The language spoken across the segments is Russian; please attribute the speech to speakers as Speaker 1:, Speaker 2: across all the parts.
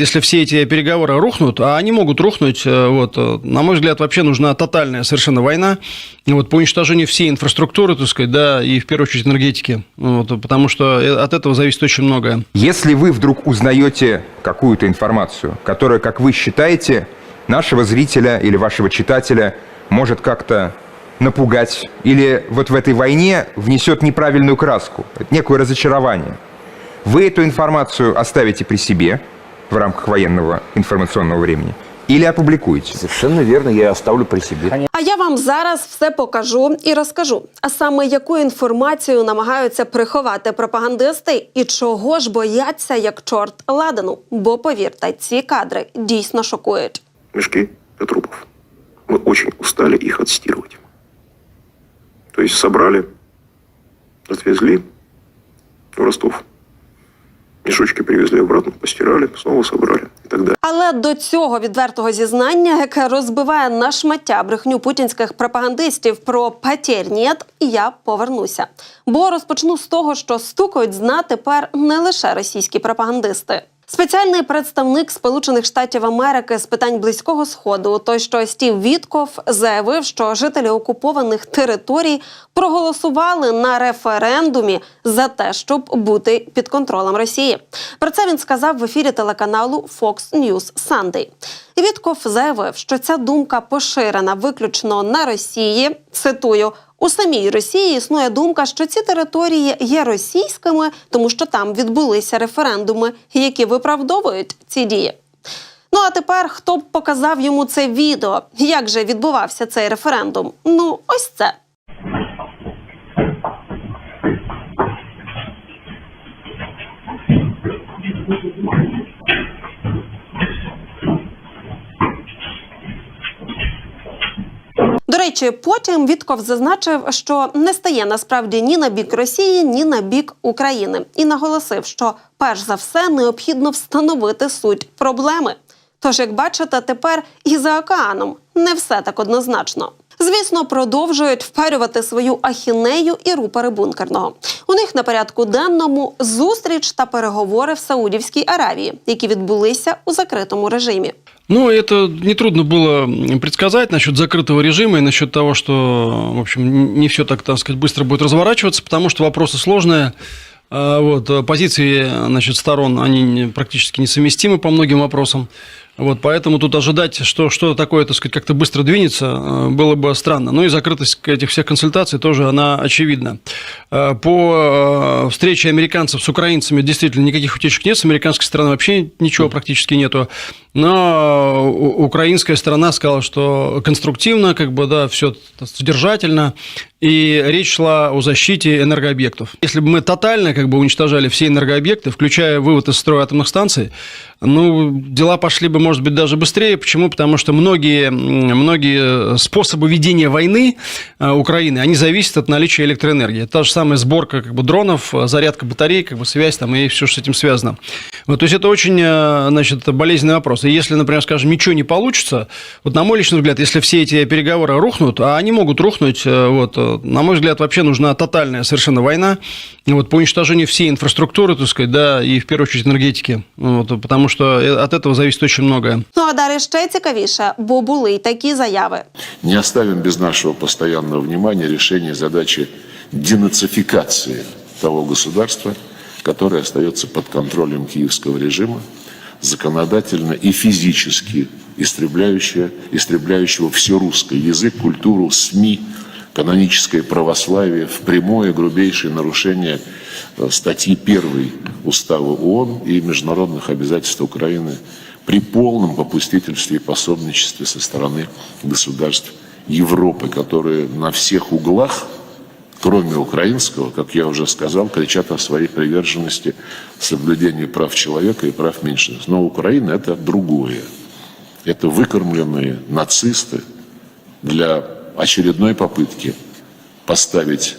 Speaker 1: Если все эти переговоры рухнут, а они могут рухнуть, э, вот, э, на мой взгляд, вообще нужна тотальная совершенно война вот, по уничтожению всей инфраструктуры, так сказать, да, и в первую очередь энергетики, вот, потому что э, от этого зависит очень многое.
Speaker 2: Если вы вдруг узнаете какую-то информацию, которая, как вы считаете, нашего зрителя или вашего читателя может как-то напугать или вот в этой войне внесет неправильную краску, некое разочарование, вы эту информацию оставите при себе в рамках военного информационного времени или опубликуете?
Speaker 3: Совершенно верно, я оставлю при себе.
Speaker 4: А я вам зараз все покажу і розкажу. А саме яку інформацію намагаються приховати пропагандисти і чого ж бояться як чорт ладану. Бо повірте, ці кадри дійсно шокують.
Speaker 5: мешки для трупов. Мы очень устали их отстирывать. То есть собрали, отвезли в Ростов. Мешочки привезли обратно, постирали, знову собрали і так далі.
Speaker 4: Але до цього відвертого зізнання, яке розбиває на шмаття брехню путінських пропагандистів про «потерь я повернуся. Бо розпочну з того, що стукають зна тепер не лише російські пропагандисти. Спеціальний представник Сполучених Штатів Америки з питань близького сходу, той що Стів Вітков, заявив, що жителі окупованих територій проголосували на референдумі за те, щоб бути під контролем Росії. Про це він сказав в ефірі телеканалу Fox News Sunday. Вітков заявив, що ця думка поширена виключно на Росії. Цитую. У самій Росії існує думка, що ці території є російськими, тому що там відбулися референдуми, які виправдовують ці дії. Ну а тепер хто б показав йому це відео? Як же відбувався цей референдум? Ну, ось це. Речі, потім Вітков зазначив, що не стає насправді ні на бік Росії, ні на бік України, і наголосив, що перш за все необхідно встановити суть проблеми. Тож, як бачите, тепер і за океаном не все так однозначно. Звісно, продовжують впарювати свою ахінею і рупори бункерного. У них на порядку денному зустріч та переговори в Саудівській Аравії, які відбулися у закритому режимі.
Speaker 1: Ну, это нетрудно было предсказать насчет закрытого режима и насчет того, что, в общем, не все так, так сказать, быстро будет разворачиваться, потому что вопросы сложные. А, Вот, а позиции значит, сторон, они практически несовместимы по многим вопросам. Вот, поэтому тут ожидать, что что-то такое, так сказать, как-то быстро двинется, э, было бы странно. Ну и закрытость этих всех консультаций тоже, она очевидна. Э, По э, встрече американцев с украинцами действительно никаких утечек нет, с американской стороны вообще ничего практически нету. Но украинская сторона сказала, что конструктивно, как бы, да, все содержательно, и речь шла о защите энергообъектов. Если бы мы тотально как бы уничтожали все энергообъекты, включая вывод из строя атомных станций, ну, дела пошли бы, может быть, даже быстрее. Почему? Потому что многие, многие способы ведения войны э, Украины, они зависят от наличия электроэнергии. Та же самая сборка как бы, дронов, э, зарядка батарей, как бы, связь там, и все, что с этим связано. Вот, то есть, это очень э, значит, болезненный вопрос. И если, например, скажем, ничего не получится, вот на мой личный взгляд, если все эти переговоры рухнут, а они могут рухнуть, вот, на мой взгляд, вообще нужна тотальная совершенно война вот, по уничтожению всей инфраструктуры, так сказать, да, и в первую очередь энергетики. Вот, потому что э, от этого зависит очень многое.
Speaker 4: Ну а далі ще цікавіше, бо були й такі заяви.
Speaker 6: Не оставим без нашего постоянного внимания решение задачи денацификации того государства, которое остается под контролем киевского режима, законодательно и физически истребляющее, истребляющего все русский язык, культуру, СМИ, каноническое православие в прямое грубейшее нарушение э, статьи 1 Устава ООН и международных обязательств Украины при полном попустительстве и пособничестве со стороны государств Европы, которые на всех углах, кроме украинского, как я уже сказал, кричат о своей приверженности соблюдению прав человека и прав меньшинств. Но Украина – это другое. Это выкормленные нацисты для очередной попытки поставить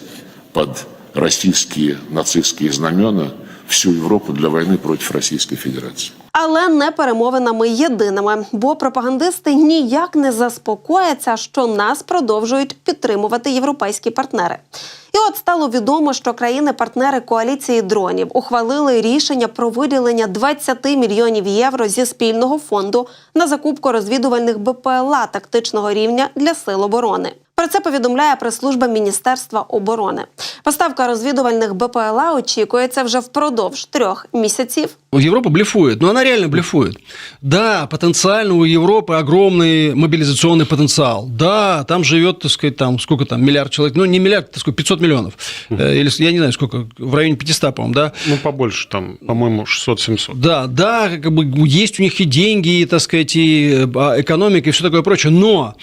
Speaker 6: под российские нацистские знамена всю Европу для войны против Российской Федерации.
Speaker 4: Але не перемовинами єдиними, бо пропагандисти ніяк не заспокояться, що нас продовжують підтримувати європейські партнери. І от стало відомо, що країни-партнери коаліції дронів ухвалили рішення про виділення 20 мільйонів євро зі спільного фонду на закупку розвідувальних БПЛА тактичного рівня для сил оборони. Про це повідомляє прес-служба Міністерства оборони. Поставка розвідувальних БПЛА очікується вже впродовж трьох місяців.
Speaker 1: Европа блефует, но она реально блефует. Да, потенциально у Европы огромный мобилизационный потенциал. Да, там живет, так сказать, там сколько там, миллиард человек, ну не миллиард, так сказать, 500 миллионов. Э, Или я не знаю сколько, в районе 500, по-моему, да.
Speaker 7: Ну, побольше, там, по-моему, 600-700.
Speaker 1: Да, да, как бы есть у них и деньги, и, так сказать, и а, экономика, и все такое прочее, но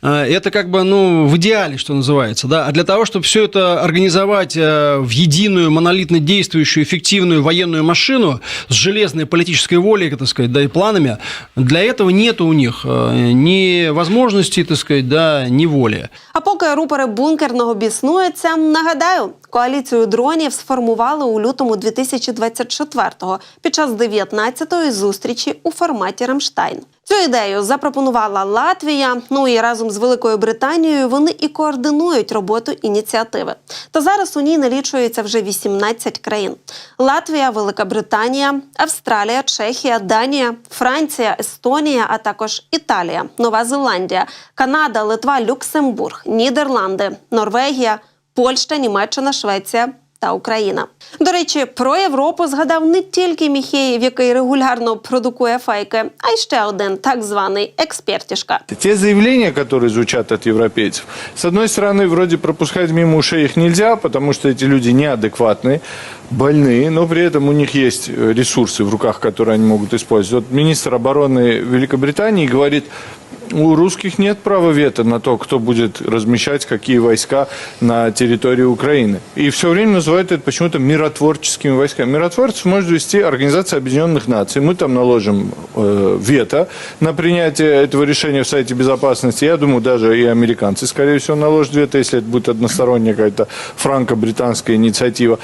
Speaker 1: э, это как бы, ну, в идеале, что называется, да, а для того, чтобы все это организовать э, в единую, монолитно действующую, эффективную военную машину с железной политической волей, так сказать, да, и планами, для этого нет у них э, ни возможностей, так сказать, да, ни воли.
Speaker 4: А поки рупори бункерного біснуються, нагадаю, коаліцію дронів сформували у лютому 2024-го під час 19-ї зустрічі у форматі Рамштайн. Цю ідею запропонувала Латвія. Ну і разом з Великою Британією вони і координують роботу ініціативи. Та зараз у ній налічується вже 18 країн: Латвія, Велика Британія, Австралія, Чехія, Данія, Франція, Естонія, а також Італія, Нова Зеландія, Канада, Литва, Люксембург, Нідерланди, Норвегія, Польща, Німеччина, Швеція Та Україна до речі, про Європу згадав не тільки Міхеєв, який регулярно продукує фейки, а й ще один так званий експертішка.
Speaker 8: Те заявления, которые звучат от европейцев, с одной стороны, вроде пропускать мимо ушей их нельзя, потому что эти люди неадекватные, больные, но при этом у них есть э, ресурсы в руках, которые они могут использовать. Вот министр обороны Великобритании говорит, у русских нет права вето на то, кто будет размещать какие войска на территории Украины. И все время называют это почему-то миротворческими войсками. Миротворцев может вести Организация Объединенных Наций. Мы там наложим э, вето на принятие этого решения в Совете Безопасности. Я думаю, даже и американцы, скорее всего, наложат вето, если это будет односторонняя какая-то франко-британская инициатива.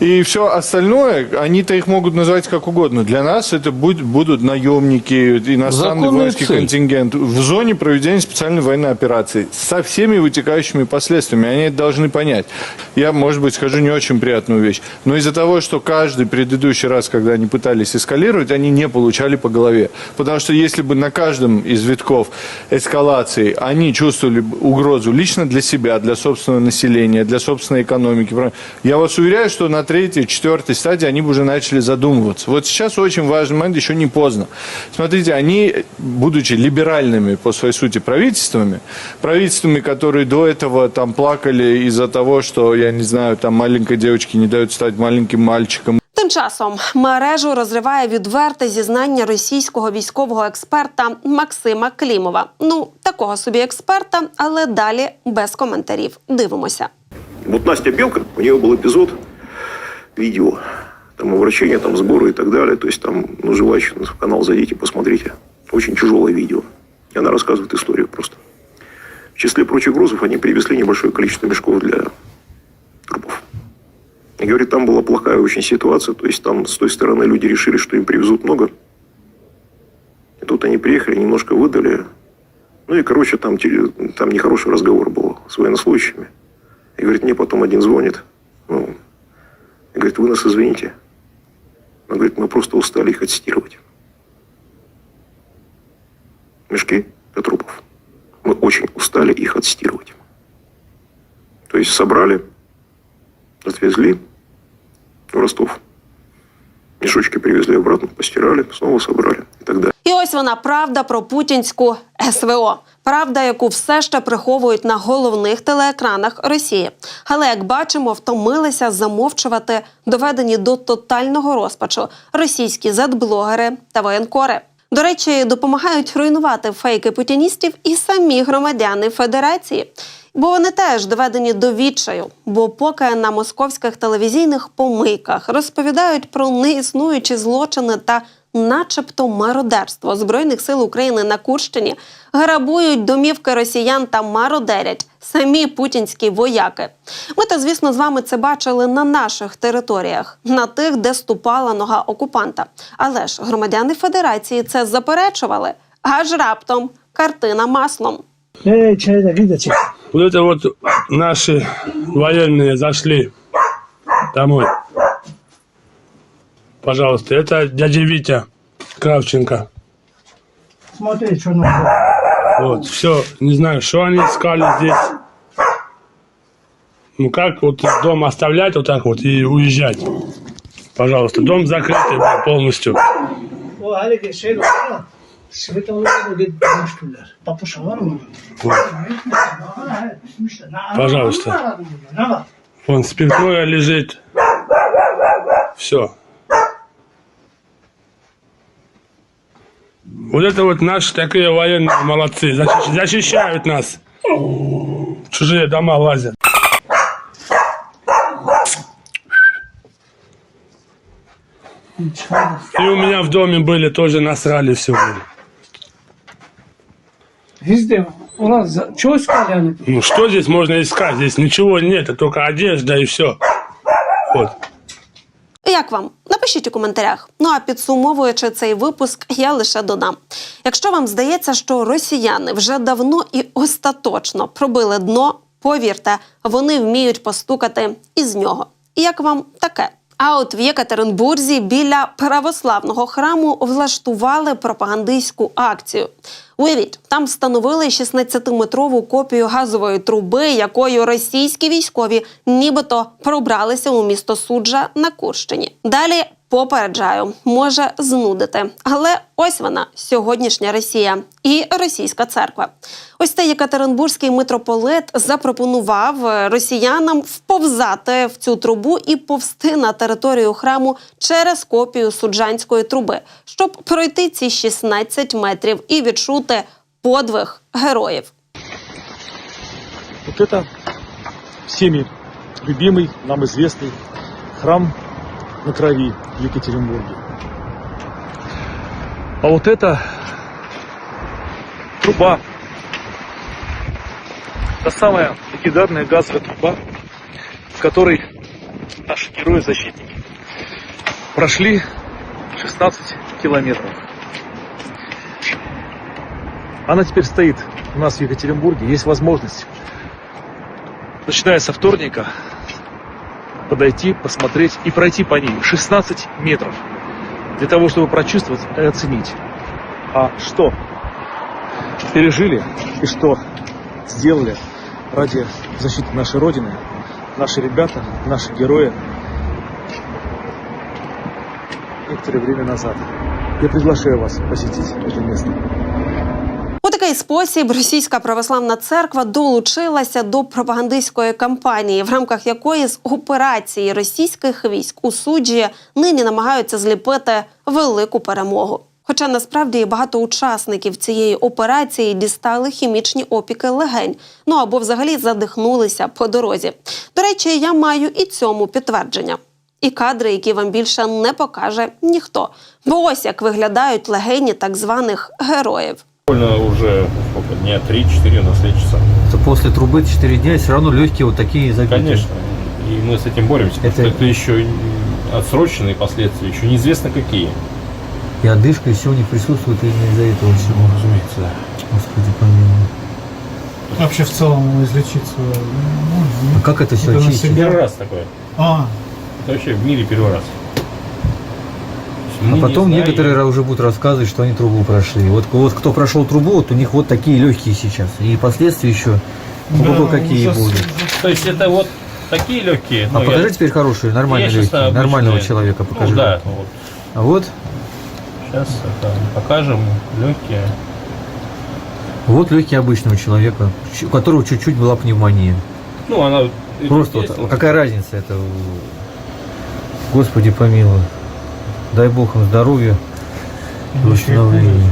Speaker 8: И все остальное, они-то их могут называть как угодно. Для нас это будет, будут наемники, иностранный
Speaker 3: Законная
Speaker 8: воинский
Speaker 3: цель.
Speaker 8: контингент в зоне проведения специальной военной операции со всеми вытекающими последствиями. Они это должны понять. Я, может быть, скажу не очень приятную вещь, но из-за того, что каждый предыдущий раз, когда они пытались эскалировать, они не получали по голове. Потому что если бы на каждом из витков эскалации они чувствовали угрозу лично для себя, для собственного населения, для собственной экономики, я вас уверяю, что на третьей, четвертой стадии они бы уже начали задумываться. Вот сейчас очень важный момент, еще не поздно. Смотрите, они, будучи либеральными по своей сути правительствами, правительствами, которые до этого там плакали из-за того, что, я не знаю, там маленькой девочке не дают стать маленьким мальчиком,
Speaker 4: Тим часом мережу розриває відверте зізнання російського військового експерта Максима Клімова. Ну такого собі експерта, але далі без коментарів. Дивимося.
Speaker 5: Вот Настя Белка, у нее был эпизод видео, там обращение, там сборы и так далее. То есть там, ну, желающие в канал зайдите, посмотрите. Очень тяжелое видео. И она рассказывает историю просто. В числе прочих грузов они привезли небольшое количество мешков для трупов. И говорит, там была плохая очень ситуация. То есть там с той стороны люди решили, что им привезут много. И тут они приехали, немножко выдали. Ну и, короче, там, там нехороший разговор был с военнослужащими. И говорит, мне потом один звонит. Ну, и говорит, вы нас извините. Он говорит, мы просто устали их отстирывать. Мешки для трупов. Мы очень устали их отстирывать. То есть собрали, отвезли в Ростов. Мешочки привезли обратно, постирали, снова собрали и так далее.
Speaker 4: І ось вона правда про путінську СВО. Правда, яку все ще приховують на головних телеекранах Росії. Але як бачимо, втомилися замовчувати доведені до тотального розпачу російські зетблогери та воєнкори. До речі, допомагають руйнувати фейки путіністів і самі громадяни Федерації. Бо вони теж доведені до відчаю. Бо поки на московських телевізійних помийках розповідають про неіснуючі злочини та начебто мародерство збройних сил України на Курщині, грабують домівки росіян та мародерять самі путінські вояки. Ми то, звісно, з вами це бачили на наших територіях, на тих, де ступала нога окупанта. Але ж громадяни Федерації це заперечували. Аж раптом картина маслом.
Speaker 9: Эй, чайда, видите?
Speaker 10: Вот это вот наши военные зашли домой. Пожалуйста, это дядя Витя Кравченко.
Speaker 9: Смотри, что надо.
Speaker 10: Вот, все, не знаю, что они искали здесь. Ну как вот дом оставлять вот так вот и уезжать? Пожалуйста, дом закрытый был полностью.
Speaker 9: O hale şey var. Simit alıp da dönüştüler. Papuça var mı?
Speaker 10: Пожалуйста. Вон спиртное лежит. Все. Вот это вот наши такие военные молодцы. Защищ- Защищают нас. В чужие дома лазят. И у меня в доме были тоже насрали все.
Speaker 9: Везде. У нас что искали они?
Speaker 10: Ну что здесь можно искать? Здесь ничего нет, а только одежда и все. Вот.
Speaker 4: Як вам? Напишіть у коментарях. Ну а підсумовуючи цей випуск, я лише додам: якщо вам здається, що росіяни вже давно і остаточно пробили дно, повірте, вони вміють постукати із нього. Як вам таке? А от в Єкатеринбурзі біля православного храму влаштували пропагандистську акцію. Уявіть, там встановили 16-метрову копію газової труби, якою російські військові нібито пробралися у місто Суджа на Курщині. Далі попереджаю, може знудити. Але ось вона сьогоднішня Росія і російська церква. Ось цей Єкатеринбурзький митрополит запропонував е, росіянам вповзати в цю трубу і повсти на територію храму через копію суджанської труби, щоб пройти ці 16 метрів і відчути подвиг героїв.
Speaker 11: Вот это всеми любимый, нам известный храм на крови в Екатеринбурге. А вот это труба. Та самая легендарная газовая труба, в которой наши герои-защитники прошли 16 километров. Она теперь стоит у нас в Екатеринбурге. Есть возможность начиная со вторника, подойти, посмотреть и пройти по ней 16 метров. Для того, чтобы прочувствовать и оценить, а что пережили и что сделали ради защиты нашей Родины, наши ребята, наши герои некоторое время назад. Я приглашаю вас посетить это место.
Speaker 4: Такий спосіб російська православна церква долучилася до пропагандистської кампанії, в рамках якої з операції російських військ у суджі нині намагаються зліпити велику перемогу. Хоча насправді багато учасників цієї операції дістали хімічні опіки легень, ну або взагалі задихнулися по дорозі. До речі, я маю і цьому підтвердження. І кадри, які вам більше не покаже ніхто. Бо ось як виглядають легені так званих героїв.
Speaker 12: Уже сколько, дня 3-4 у нас лечится.
Speaker 11: После трубы 4 дня все равно легкие вот такие забиты.
Speaker 12: Конечно. И мы с этим боремся. потому
Speaker 11: Это-
Speaker 12: что это еще отсроченные последствия, еще неизвестно какие.
Speaker 11: И одышка, все у них присутствует именно из-за этого всего.
Speaker 12: разумеется, да.
Speaker 11: Господи помилуй.
Speaker 9: Вообще в целом излечиться
Speaker 11: А как это все
Speaker 9: Это на
Speaker 11: очистить?
Speaker 12: Первый раз такое.
Speaker 9: А,
Speaker 12: Это вообще в мире первый раз.
Speaker 11: А
Speaker 12: Мы не
Speaker 11: потом
Speaker 12: знаем.
Speaker 11: некоторые уже будут рассказывать, что они трубу прошли. Вот, вот кто прошел трубу, вот у них вот такие легкие сейчас. И последствия еще ого какие
Speaker 9: ужас.
Speaker 11: будут.
Speaker 12: То есть это вот такие легкие.
Speaker 11: А покажи теперь хорошие, нормальные
Speaker 12: я
Speaker 11: легкие. Нормального человека покажи.
Speaker 12: Ну да, вот.
Speaker 11: А вот,
Speaker 12: Сейчас это покажем легкие.
Speaker 11: вот легкие обычного человека, у которого чуть-чуть была пневмония.
Speaker 12: Ну, она...
Speaker 11: Просто вот, а какая разница это? Господи помилуй. Дай Бог и восстановления.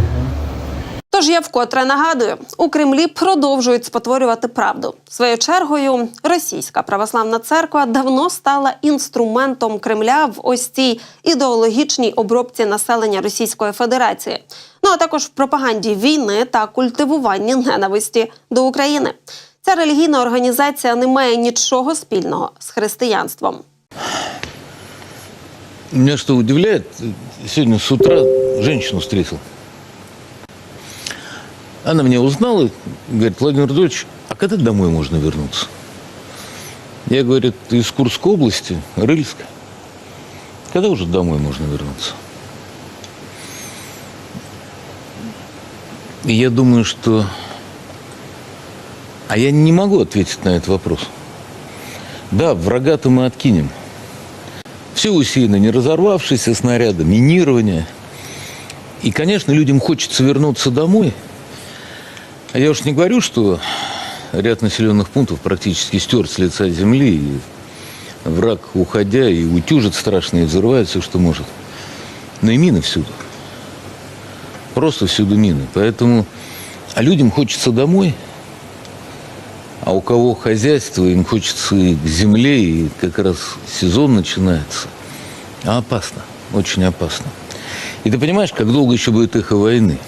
Speaker 4: Тож Тож я вкотре нагадую, у Кремлі продовжують спотворювати правду. Своєю чергою, російська православна церква давно стала інструментом Кремля в ось цій ідеологічній обробці населення Російської Федерації. Ну а також в пропаганді війни та культивуванні ненависті до України. Ця релігійна організація не має нічого спільного з християнством.
Speaker 13: Меня что удивляет, сегодня с утра женщину встретил. Она меня узнала говорит, Владимир Владимирович, а когда домой можно вернуться? Я, говорит, из Курской области, Рыльска. Когда уже домой можно вернуться? И я думаю, что... А я не могу ответить на этот вопрос. Да, врага-то мы откинем. Все усеяно не разорвавшиеся снаряды, минирование. И, конечно, людям хочется вернуться домой. А я уж не говорю, что ряд населенных пунктов практически стер с лица земли. И враг, уходя, и утюжит страшно, и взрывает все, что может. Но и мины всюду. Просто всюду мины. Поэтому... А людям хочется домой. А у кого хозяйство, им хочется и к земле, и как раз сезон начинается. А опасно, очень опасно. И ты понимаешь, как долго еще будет эхо войны?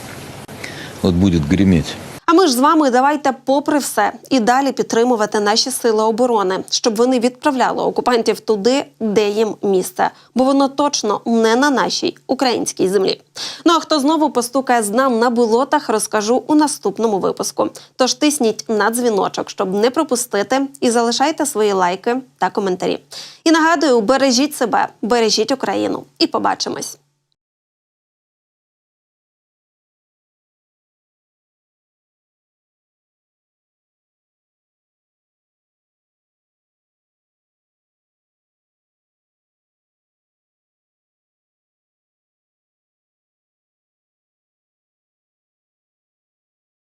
Speaker 13: Вот будет греметь.
Speaker 4: А ми ж з вами давайте, попри все, і далі підтримувати наші сили оборони, щоб вони відправляли окупантів туди, де їм місце, бо воно точно не на нашій українській землі. Ну а хто знову постукає з нам на болотах, розкажу у наступному випуску. Тож тисніть на дзвіночок, щоб не пропустити, і залишайте свої лайки та коментарі. І нагадую, бережіть себе, бережіть Україну, і побачимось.